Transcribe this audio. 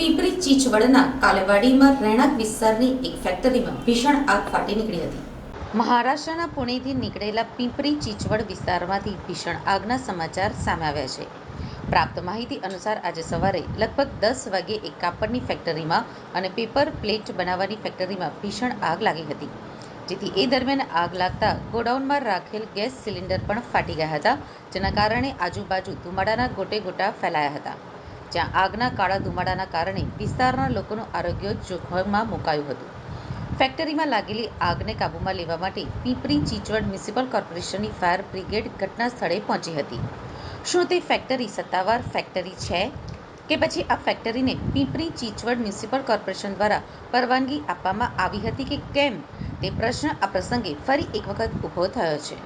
ચીચવડના કાલેવાડીમાં રહેણાંક વિસ્તારની એક ફેક્ટરીમાં ભીષણ આગ ફાટી નીકળી હતી. મહારાષ્ટ્રના પુણેથી નીકળેલા પિંપરી ચીચવડ વિસ્તારમાંથી ભીષણ આગના સમાચાર સામે આવ્યા છે. પ્રાપ્ત માહિતી અનુસાર આજે સવારે લગભગ દસ વાગ્યે એક કાપડની ફેક્ટરીમાં અને પેપર પ્લેટ બનાવવાની ફેક્ટરીમાં ભીષણ આગ લાગી હતી, જેથી એ દરમિયાન આગ લાગતા ગોડાઉનમાં રાખેલ ગેસ સિલિન્ડર પણ ફાટી ગયા હતા, જેના કારણે આજુબાજુ ધુમાડાના ગોટે ગોટા ફેલાયા હતા. જ્યાં આગના કાળા ધુમાડાના કારણે વિસ્તારના લોકોનું આરોગ્ય જોખમમાં મુકાયું હતું. ફેક્ટરીમાં લાગેલી આગને કાબૂમાં લેવા માટે પીપરી ચીચવડ મ્યુનિસિપલ કોર્પોરેશનની ફાયર બ્રિગેડ ઘટના સ્થળે પહોંચી હતી. શું તે ફેક્ટરી સત્તાવાર ફેક્ટરી છે કે પછી આ ફેક્ટરીને પીપરી ચીચવડ મ્યુનિસિપલ કોર્પોરેશન દ્વારા પરવાનગી આપવામાં આવી હતી કે કેમ? તે પ્રશ્ન આ પ્રસંગે ફરી એક વખત ઊભો થયો છે.